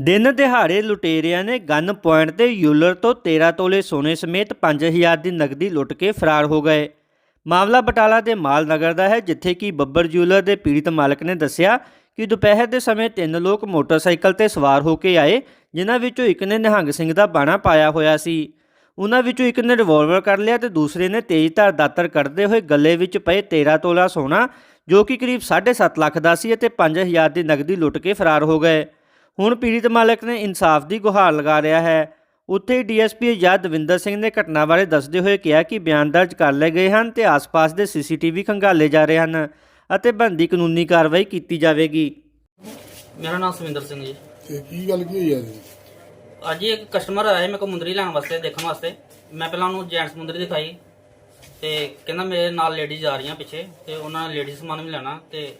ਦਿਨ ਦਿਹਾੜੇ ਲੁਟੇਰਿਆਂ ਨੇ ਗਨ ਪੁਆਇੰਟ ਤੇ ਯੂਲਰ ਤੋਂ 13 ਤੋਲੇ ਸੋਨੇ ਸਮੇਤ 5000 ਦੀ ਨਕਦੀ ਲੁੱਟ ਕੇ ਫਰਾਰ ਹੋ ਗਏ। ਮਾਮਲਾ ਬਟਾਲਾ ਦੇ ਮਾਲ ਨਗਰ ਦਾ ਹੈ, ਜਿੱਥੇ ਕਿ ਬੱਬਰ ਜੂਲਰ ਦੇ ਪੀੜਤ ਮਾਲਕ ਨੇ ਦੱਸਿਆ ਕਿ ਦੁਪਹਿਰ ਦੇ ਸਮੇਂ ਤਿੰਨ ਲੋਕ ਮੋਟਰਸਾਈਕਲ ਤੇ ਸਵਾਰ ਹੋ ਕੇ ਆਏ, ਜਿਨ੍ਹਾਂ ਵਿੱਚੋਂ ਇੱਕ ਨੇ ਨਿਹੰਗ ਸਿੰਘ ਦਾ ਬਾਣਾ ਪਾਇਆ ਹੋਇਆ ਸੀ। ਉਹਨਾਂ ਵਿੱਚੋਂ ਇੱਕ ਨੇ ਰਿਵਾਲਵਰ ਕੱਢ ਲਿਆ ਤੇ ਦੂਸਰੇ ਨੇ ਤੇਜ਼ਧਾਰ ਦਾਤਰ ਕੱਢਦੇ ਹੋਏ ਗੱਲੇ ਵਿੱਚ ਪਏ 13 ਤੋਲਾ ਸੋਨਾ, ਜੋ ਕਿ ਕਰੀਬ 7.5 ਲੱਖ ਦਾ ਸੀ ਅਤੇ 5000 ਦੀ ਨਕਦੀ ਲੁੱਟ ਕੇ ਫਰਾਰ ਹੋ ਗਏ। ਹੁਣ ਪੀੜਤ ਮਾਲਕ ਨੇ ਇਨਸਾਫ ਦੀ ਗੁਹਾਰ ਲਗਾ ਰਿਹਾ ਹੈ। ਉੱਥੇ ਡੀਐਸਪੀ ਆਜ਼ਾਦ ਦਵਿੰਦਰ ਸਿੰਘ ਨੇ ਘਟਨਾ ਬਾਰੇ ਦੱਸਦੇ ਹੋਏ ਕਿਹਾ ਕਿ ਬਿਆਨ ਦਰਜ ਕਰ ਲਏ ਗਏ ਹਨ ਤੇ ਆਸ-ਪਾਸ ਦੇ ਸੀਸੀਟੀਵੀ ਖੰਗਾਲੇ ਜਾ ਰਹੇ ਹਨ ਅਤੇ ਬਣਦੀ ਕਾਨੂੰਨੀ ਕਾਰਵਾਈ ਕੀਤੀ ਜਾਵੇਗੀ। ਮੇਰਾ ਨਾਮ ਸੁਵਿੰਦਰ ਸਿੰਘ ਜੀ। ਤੇ ਕੀ ਗੱਲ ਕੀ ਹੋਈ ਆ ਜੀ? ਅੱਜ ਹੀ ਇੱਕ ਕਸਟਮਰ ਆਇਆ ਮੇਰੇ ਕੋਲ ਮੁੰਦਰੀ ਲੈਣ ਵਾਸਤੇ ਦੇਖਣ ਵਾਸਤੇ। ਮੈਂ ਪਹਿਲਾਂ ਉਹਨੂੰ ਜੈਂਟਸ ਮੁੰਦਰੀ ਦਿਖਾਈ ਤੇ ਕਹਿੰਦਾ ਮੇਰੇ ਨਾਲ ਲੇਡੀਜ਼ ਆ ਰਹੀਆਂ ਪਿੱਛੇ ਤੇ ਉਹਨਾਂ ਨੇ ਲੇਡੀਜ਼ ਸਮਾਨ ਵੀ ਲੈਣਾ ਤੇ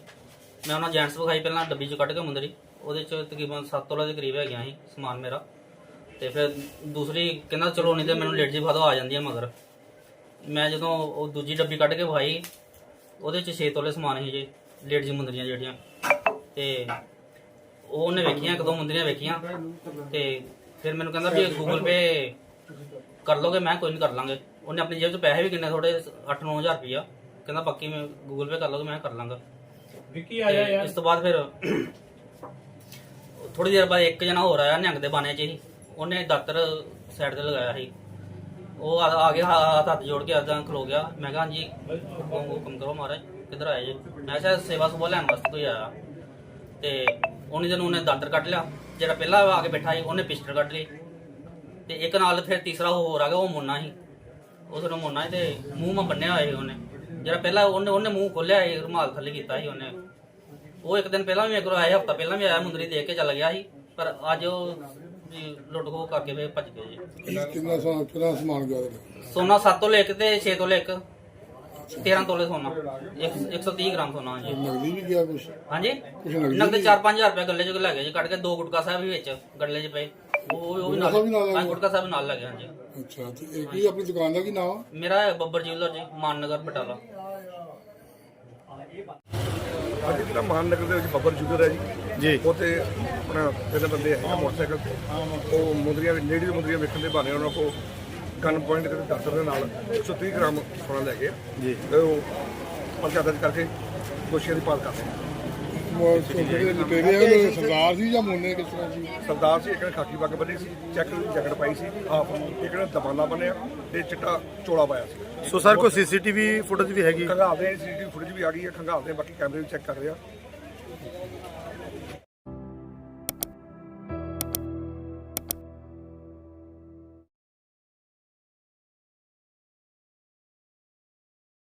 ਮੈਂ ਉਹਨਾਂ ਜੈਂਟਸ ਵਿਖਾਈ ਪਹਿਲਾਂ ਡੱਬੀ ਚੋਂ ਕੱਢ ਕੇ ਮੁੰਦਰੀ। ਉਹਦੇ ਚ ਤਕਰੀਬਨ 7 ਤੋਲੇ ਦੇ ਕਰੀਬ ਹੈਗੀਆਂ ਸੀ ਸਮਾਨ ਮੇਰਾ। ਤੇ ਫਿਰ ਦੂਸਰੀ ਕਹਿੰਦਾ ਚਲੋ ਨਹੀਂ ਤੇ ਮੈਨੂੰ ਲੇਡੀਜ਼ ਵਿਖਾ ਦਿਓ ਆ ਜਾਂਦੀਆਂ ਮਗਰ। ਮੈਂ ਜਦੋਂ ਉਹ ਦੂਜੀ ਡੱਬੀ ਕੱਢ ਕੇ ਵਿਖਾਈ ਉਹਦੇ ਚ 6 ਤੋਲੇ ਸਮਾਨ ਸੀ ਜੀ ਲੇਡੀਜ਼ ਮੁੰਦਰੀਆਂ ਜਿਹੜੀਆਂ। ਤੇ ਉਹ ਉਹਨੇ ਵੇਖੀਆਂ ਇੱਕ ਦੋ ਮੁੰਦਰੀਆਂ ਵੇਖੀਆਂ। ਤੇ ਫਿਰ ਮੈਨੂੰ ਕਹਿੰਦਾ ਵੀ ਗੂਗਲ ਪੇ ਕਰ ਲੋਗੇ ਮੈਂ ਕੋਈ ਨਹੀਂ ਕਰ ਲਾਂਗੇ। ਉਹਨੇ ਆਪਣੀ ਜੇਬ 'ਚ ਪੈਸੇ ਵੀ ਕਿੰਨੇ ਥੋੜੇ 8-9000 ਰੁਪਇਆ ਕਹਿੰਦਾ ਬਾਕੀ ਮੈਂ ਗੂਗਲ ਪੇ ਕਰ ਲੋਗੇ ਮੈਂ ਕਰ ਲਾਂਗਾ। ਵਿੱਕੀ ਆਇਆ ਯਾਰ। ਇਸ ਤੋਂ ਬਾਅਦ ਫਿਰ ਥੋੜੀ ਦੇਰ ਬਾਅਦ ਇੱਕ ਜਣਾ ਹੋਰ ਆਇਆ ਨਿਹੰਗ ਦੇ ਬਾਣੇ 'ਚ ਹੀ। ਉਹਨੇ ਦਾਤਰ ਸਾਈਡ ਤੇ ਲਗਾਇਆ ਸੀ। ਉਹ ਆ ਆ ਗਿਆ ਹੱਥ ਹੱਥ ਜੋੜ ਕੇ ਏਦਾਂ ਖਲੋ ਗਿਆ। ਮੈਂ ਕਿਹਾ, ਹਾਂਜੀ, ਹੁਕਮ ਹੁਕਮ ਕਰੋ ਮਹਾਰਾਜ, ਕਿੱਧਰ ਆਏ ਜੀ? ਮੈਂ ਕਿਹਾ ਸੇਵਾ ਸੁਭਾ ਲੈਣ ਵਾਸਤੇ ਕੋਈ ਆਇਆ ਤੇ ਉਹਨੇ ਜਦੋਂ ਉਹਨੇ ਦਾਤਰ ਕੱਢ ਲਿਆ, ਜਿਹੜਾ ਪਹਿਲਾਂ ਆ ਕੇ ਬੈਠਾ ਸੀ, ਉਹਨੇ ਪਿਸਟਲ ਕੱਢ ਲਈ। ਤੇ ਇੱਕ ਨਾਲ ਫਿਰ ਤੀਸਰਾ ਹੋਰ ਆ ਗਿਆ, ਉਹ ਮੁੰਨਾ ਸੀ। ਉਹ ਸਿਰੋਂ ਮੁੰਨਾ ਸੀ ਤੇ ਮੂੰਹ ਮਾ ਬੰਨਿਆ ਹੋਇਆ ਸੀ ਉਹਨੇ। ਜਿਹੜਾ ਪਹਿਲਾਂ ਉਹਨੇ ਉਹਨੇ ਮੂੰਹ ਖੋਲਿਆ ਸੀ, ਰੁਮਾਲ ਥੱਲੇ ਕੀਤਾ ਸੀ ਉਹਨੇ। ਉਹ ਇੱਕ ਦਿਨ ਪਹਿਲਾਂ ਵੀ ਕੋਲ ਆਇਆ ਹਫਤਾ ਪਹਿਲਾਂ ਵੀ ਆਇਆ ਮੁੰਦਰੀ ਦੇਖ ਕੇ ਚੱਲ ਗਿਆ ਸੀ। ਪਰ ਅੱਜ ਉਹ ਵੀ ਲੁੱਟ ਖੋਹ ਕਰਕੇ ਫੇਰ ਭੱਜ ਗਏ ਜੀ। ਕੀ ਕਿੰਨਾ ਸਾ ਕਿੰਨਾ ਸਮਾਨ ਗਿਆ ਤੁਹਾਡਾ ਸੋਨਾ 7 ਤੋਂ ਲੈ ਕੇ ਤੇ 6 ਤੋਂ ਲੈ ਕੇ 13 ਤੋਲੇ ਸੋਨਾ। ਇੱਕ- 130 ਗ੍ਰਾਮ ਸੋਨਾ ਜੀ ਨਗਦੀ ਵੀ ਗਿਆ ਕੁਛ? ਹਾਂਜੀ? ਨਗਦੀ ਨਗਦ 4-5000 ਰੁਪਏ ਗੱਲੇ ਚ ਲੈ ਗਏ ਜੀ ਕੱਢ ਕੇ ਦੋ ਗੁਟਕਾ ਸਾਹਿਬ ਵੀ ਵਿੱਚ ਗੱਲੇ ਚ ਪਏ। ਉਹ ਉਹ ਵੀ ਵੀ ਨਾਲ? ਹਾਂ, ਗੁਟਕਾ ਸਾਹਿਬ ਨਾਲ ਲੱਗੇ ਹਾਂਜੀ। ਅੱਛਾ ਤੇ ਇਹ ਕੀ ਆਪਣੀ ਦੁਕਾਨ ਦਾ ਕੀ ਨਾਮ ਮੇਰਾ ਹੈ ਬੱਬਰ ਜਿਊਲਰ ਜੀ ਮਾਨਨਗਰ ਬਟਾਲਾ। ਅੱਜ ਜਿਹੜਾ ਮਾਨ ਨਗਰ ਦੇ ਵਿੱਚ ਬੱਬਰ ਜੁਗਰ ਹੈ ਜੀ ਜੀ। ਉੱਥੇ ਆਪਣਾ ਤਿੰਨ ਬੰਦੇ ਆਏ ਮੋਟਰਸਾਈਕਲ ਤੇ ਉਹ ਮੁੰਦਰੀਆਂ ਲੇਡੀ ਮੁੰਦਰੀਆਂ ਵੇਖਣ ਦੇ ਬਹਾਨੇ ਉਹਨਾਂ ਕੋਲ ਗਨ ਪੁਆਇੰਟ ਤੇ ਦਾਤਰ ਦੇ ਨਾਲ 130 ਗ੍ਰਾਮ ਸੋਨਾ ਲੈ ਗਏ। ਜੀ। ਉਹ ਪਰਚਾ ਦਰਜ ਕਰਕੇ ਦੋਸ਼ੀਆਂ ਦੀ ਭਾਲ ਕਰ ਰਹੇ ਆ। ਮੋ- ਜਿਹੜੇ ਲੁਟੇਰੇ ਆ ਉਹ ਸਰਦਾਰ ਸੀ ਜਾਂ ਮੋਨੇ ਕਿਸ ਤਰ੍ਹਾਂ ਸੀ ਸਰਦਾਰ ਸੀ ਇੱਕ ਨੇ ਖਾਕੀ ਪੱਗ ਬੰਨੀ ਸੀ ਚੈੱਕ ਜੈਕਟ ਪਾਈ ਸੀ ਆਪ ਇੱਕ ਨੇ ਦਬਾਨਾ ਬੰਨਿਆ ਤੇ ਚਿੱਟਾ ਚੋਲਾ ਪਾਇਆ ਸੀ। ਸੋ ਸਰ ਕੋਈ ਸੀਸੀਟੀਵੀ ਫੁਟੇਜ ਵੀ ਹੈਗੀ? ਖੰਗਾਲਦੇ ਸੀਸੀਟੀਵੀ ਫੁਟੇਜ ਵੀ ਆ ਗਈ ਹੈ ਖੰਗਾਲਦੇ ਬਾਕੀ ਕੈਮਰੇ ਵੀ ਚੈੱਕ ਕਰ ਰਹੇ